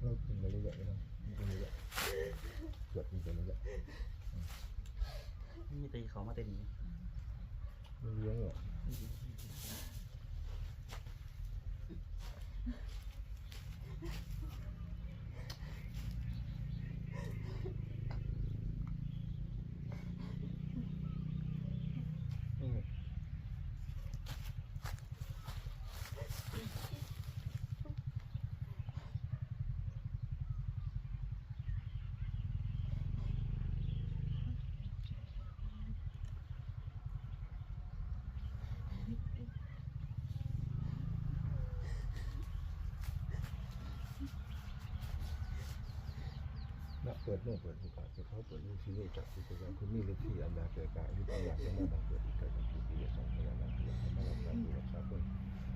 เรากินไปเรื่อยๆนะกินไปเรื่อยๆเกือบกินไปเรื่อยมีตีเขามาเต็มนี้ๆไม่เลี้ยงเหรอก ปิดโน่นเปิดทุกกาจะเขาเปิดลูกชิ้นลูกจับทุกอย่างคุณมีฤทธิ์อันดาเกิดการยุบอันดาจะมาดังเกิดอีกเกิดกับทุกปีสองพยานาคยามารักษาดูรักษาคน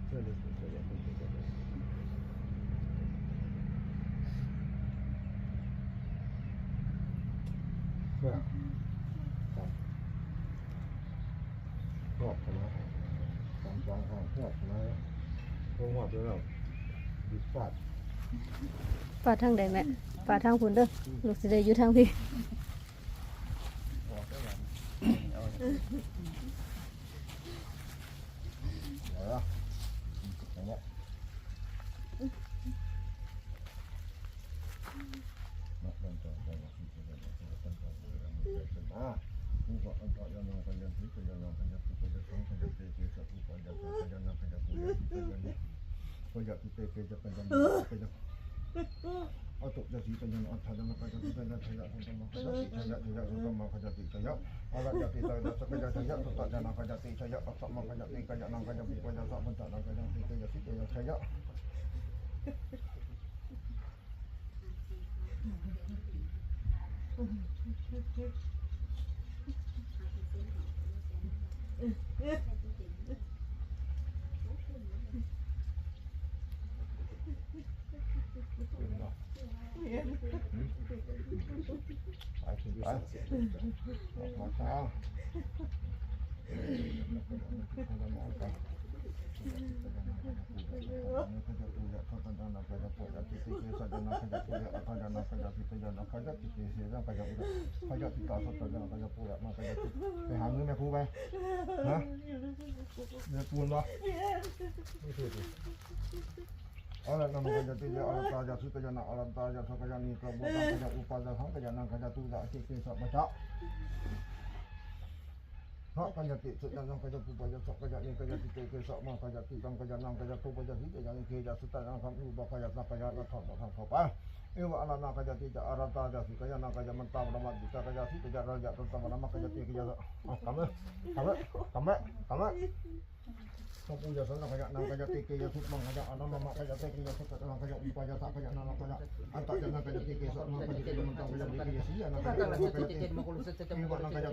เพื่อเรื่องตัวอย่างคนเป็นกันเลยเพื่อครับครอบคณะตามจองห้องครอบคณะพวกหอดด้วยเราดิสฟาด ฝาทางใดแม่ฝาทางพุ่นเด้อลูกสิได้อยู่ทางพี่กได้หลังเอาเดี๋ยวนะอย่างเงี้ยนักเรียนจบได้ที่จะได้ที่จะต้องการเรียนรู้เป็นอะผู้ก่อ อันต่อยานองกันยันที่กันยันองกันยนที่กันยันสองกันยันเตะเกศผู้ก่อยันสองกันยันนองกันยันผู้ยักันยักตะเกศจะเป็นยันกันยันเอาตุกจะกันยันอันทานันกันยันที่กันยันทะยะทงมาขยันทะยะทะยะทงมาขยันติขยันอาละยันติตายละสักยันทะยะตุตัดยันขยันติขยันอัศมาขยันติขยันนองขยันติขยันสัมมันตะนองขยันติขยันติขยันขยันไปถึงไป ออกมาเช้าไปหาเงินแม่ครูไปนะเงินปูนปะไม่ถูก ดิ Ala nama kaja tiga ala kaja su kaja nak ala kaja su kaja ni kebuka kaja upada hang kaja nang kaja tu dak kiki sak baca. Hak kaja ti su kaja kaja tu kaja sak kaja ni kaja ti kiki sak ma kaja ti kang kaja nang kaja tu kaja ti kaja ni kaja su kaja kam ubah kaja nak kaja nak thok thok thok pa. Ewa ala nak kaja ti ala kaja su kaja nak kaja mentam ramat kita kaja si kaja raja tentang nama kaja ti kaja. Ah kamu kamu kamu kamu. เขาปูจะสนขยะนำขยะตีเกยสุดมังขยะอนัมมะขยะเตกิยสุดนำขยะอุปยะสักขยะนำขยะอัตตะจะนำขยะตีเกยสุดมังขยะเตกิยมันต้องขยะตีเกยสีนำขยะขยะ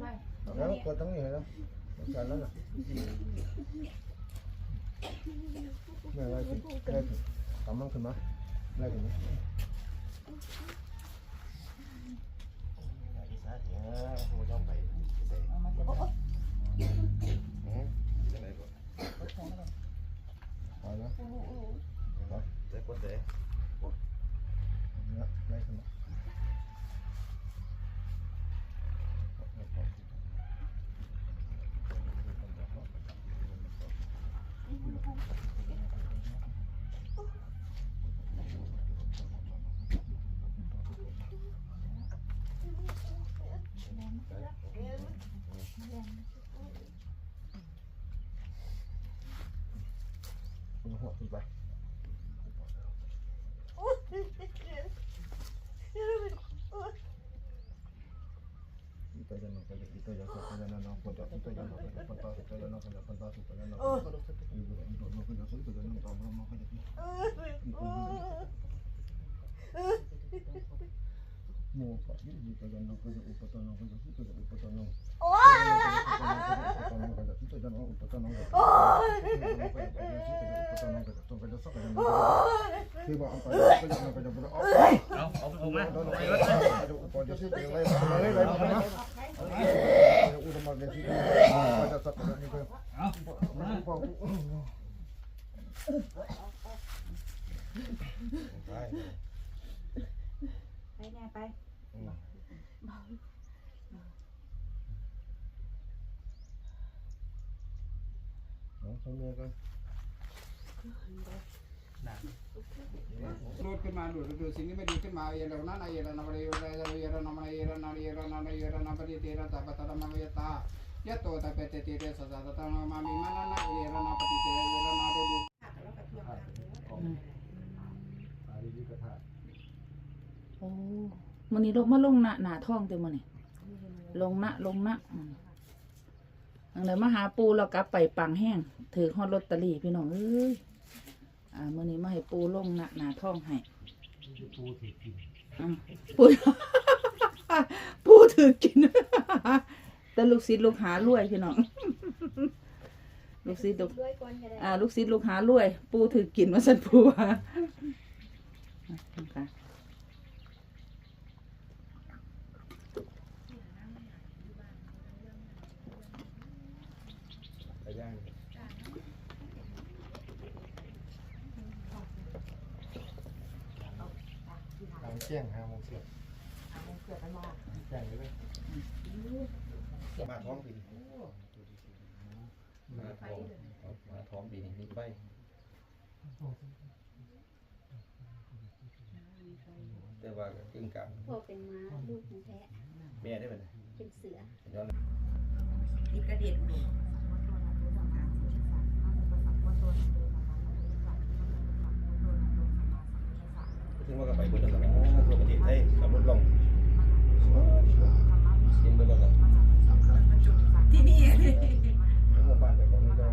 phải? Đó, có tấm gì đó. Sao nó nè. Này đây thì đây thì cảm ơn thưa má. Đây thì อีสานเนี่ยผมชอบไปเสก จะไหนบ่ rồi đó. แต่ก็แต่ Đó, đây thì má. ขึ้ นไปอิตายานกายะอิตายาสักกายะนะนะปตนกายะปันตาสุกายะนะกายะปันตนะอิบุระอิบุระกายะสุกายะนะตามะมะกายะโมกะยิยิกายะนะกายะอุปตะนะกายะสุกายะอุป นะโอ้ยกายะอิตายานะอุปตะนะโอ้ยกายะสุกายะอุปตะนะกายะตองกายนะที่ว่าอันกายนะกายะบุระอ๋อเอาเอาเอามา Udah mau ไปแน่ไปรูดขึ้นมาดูดูสิ่งที่ไม่ดีขึ้นมาเยรนาเยรนาบริเยรนาเยรนามาเยรนาเยรนาเยรนาปฏิเทระตาปตระมะยตายะโตตะเปเตติเรสสะตะตะมามิมานาเยรนาปฏิเทระเยรนาโดดูโอ้ มันนี้ลงมาลงหน้าหน้าท้องเต็มมันนี่ลงหน้าลงหน้ามันอังไดมาหาปูเรากลับไปปังแห้งถือฮอดลอตเตอรี่พี่น้องเอ้ยอ่ามื้อนี้มาให้ปูลงหน้าหน้าท้องให้อ่าปูปูถือกินแต่ลูกศิษย์ลูกหารวยพี่น้องลูกศิษย์ลูกด้วยก่อนก็ได้อ่า ลูกศิษย์ลูกหารวย ปูถือกินว่าสันปูว่า ค่ะทางเชี่ยงห้าโมงเสียแจ้งเลยมาท้องปีมาท้องมาท้องปีนี้มีใบแต่ว่าก็กึ่งกลางพ่อเป็นม้าลูกเป็นแพะแม่ได้ไหมเป็นเสือย้อนอีกกระเด็นหนูถึงว่าก็ไปบนสมัยทั่วประ เทศไทยขับรถลงกินไปแล้วก็ที่นี่หมู่บ้านไปก่อนนี่ก็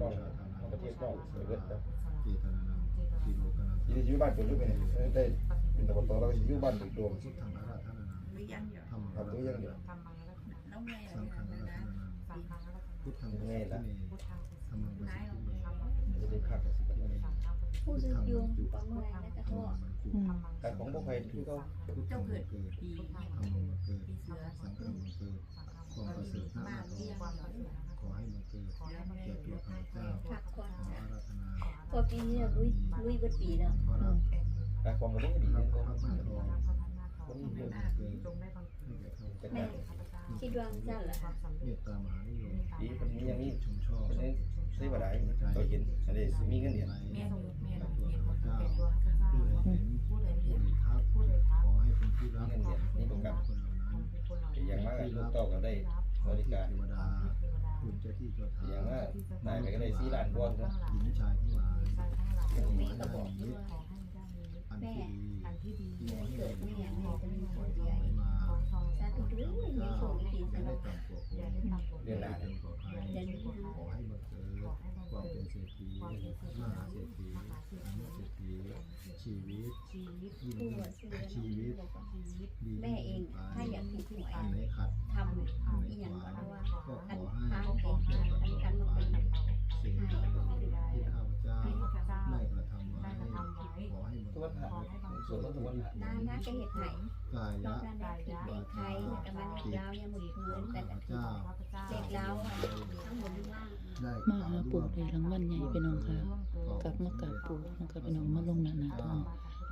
ลองเอาประเทศนอกไปเบิดครับที่อยู่บ้านคนรู้ไปเนี่ยได้เป็นตะวันตกแล้วก็อยู่บ้านโดมหรือยังอยู่ทำตัวอย่างเดียวน้องแม่นะง่ายละนายของแม่จะได้คักกับสิบปี ผู้ซื้อยุงปลาเมื่อยแล้วก็พ่ออืมการของพวกใครที่เขาเจ้าเกิดปีปีเสือบ้านเลี้ยงขอให้มันเกิดแก่ตัวข้าพเจ้าผักก่อนขออาราธนาพอปีนี้เราลุยลุยเบิดปีแล้วขอรับการความมันไม่ดีครันะบก็ข้าพเจ้าคนนี้เกิเยดอะเกิดให้แก่ข้าพจะเจ้าได้คิดว่าจันล่ะเมตตามหานิยมปีคนนี้ยังมีชมชอบ คนนี้ใช้บ่ได้ตัวเห็นอันนี้มีเงินเดือนแม่หนูแม่หนูตัวเห็นข้าพเจ้าเป็นตัวข้าพเจ้าผู้ใดเห็นพูดเลยผู้เรียนใดทักขอให้เป็นที่รักเงินเดือนนี่ต้องการคนเหล่านั้นอย่างมากลูกเต้าก็ได้บอริที่การเทวอย่างว่าตายไปก็ได้สี่ล้านบอนนะหญิงชายทั้งหลายแม่ก็บอกด้วยอันแม่ที่ดีแม่เกิดแม่แม่จะมีคนใหญ่ ให้มาสาธุด้วยมีโชคดีสไม่ำหได้รับต่ำกว่าผมเดือนหน้าเนกว่าใครเดือนนี้ขอให้มาเกิดความเป็นเศรษฐีมหาเศรษฐีอนุเศรษฐีชีวิตยิ่งผู้ยิ่งว่าซื้อชีวิตบอกว่าดีแม่เองถ้าอยากผิดหวยอันไหนขัด ส่วนลดทุกวันหาน้าน้าก็เห็ดไหนกายน้องะนั่นได้ผิดเองใครแต่มันเล็กแล้วยังหมดพื้นแต่ก็คือเจ้าเล็กแล้วทั้งหมดข้างล่างได้มาหาปู่ได้รางวัลใหญ่พี่น้องค่ะกลับมากราบปู่นะคะพี่น้องมาลงหน้าหน้าท้อง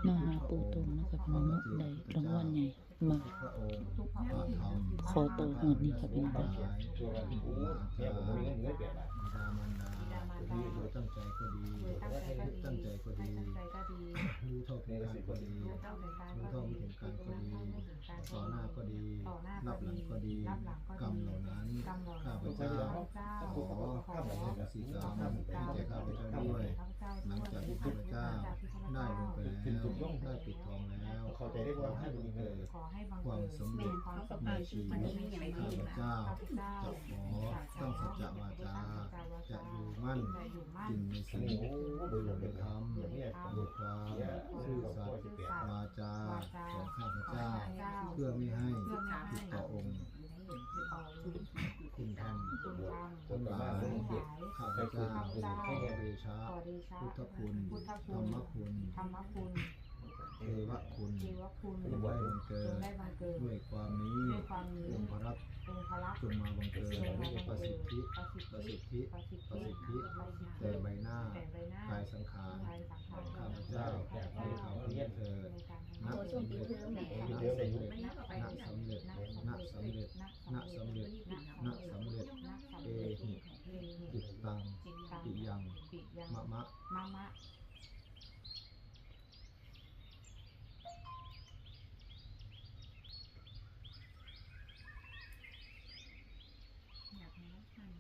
มาหาปู่ตรงนะคะพี่น้องเนาะได้รางวัลใหญ่มาพระองค์พระธรรมขอต่อหวดนี้ค่ะพี่น้องค่ะตัวกันโอ้แม่ผมไม่มีเงินเดือนแปดบาทบิดามารดาดีโดยตั้งใจก็ดีตั้งใจก็ดี รู้เท่าถึงการก็ดีรู้เท่าไม่ถึงการก็ดีต่อหน้าก็ดีต่อหน้ารับหลังก็ดีรับหลังก็ดี กรรมเหล่านั้นกรรมเหล่าข้านั้นพเจ้าเจ้าขออโหสิกรรมแก่ข้าพเจ้าด้วย หลังจากที่ข้าพเจ้าได้ลงไปแล้วได้ปิดทองแล้วเข้าใจได้ว่าให้ดูดีเกิดขอให้บังควาเกิมดสำเร็จความสำในเร็จชีวิตข้าพเจ้าจะขอตั้งสัจจะวาจาจะอยู่มั่นจะอยู่มั่จรินงในสิ่งนี่ที่โอ้โหดูเป็นธรรมอย่างนี้ด้วยความซื่อสัตย์วา จาของข้าพเจ้า เพื่อไม่ให้ผิดต่อองค์คุณธรรมคุณธรรมทั้งหลายข้าพเจ้าขอเดชะเดชะพุทธคุณธรรมคุณเทวคุณจงได้บังเกิดได้บังเกิดด้วยความนี้องค์พระรัตน์จงมาบังเกิดประสิดทธิประสิทธิประสิทธิประสิทธิแต่ใบหน้าใบสังขารกายสังขารข้าพเจ้าด้วยเขาเรียนเถิด ในการ นักสำเร็จนักสำเร็จนัก สำเร็จนักสำเร็จนักสำเร็จ เอหิจิตตังปิยังปิยังมะมะมะมะอยากให้รับท่าน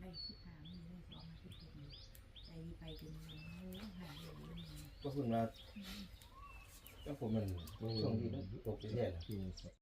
ได้คิดถามมีได้สองมาคิดดีใจไปจนโอ้หาเลยก็คือว่าก็ผมมันช่วงที่ตกเสียเกศ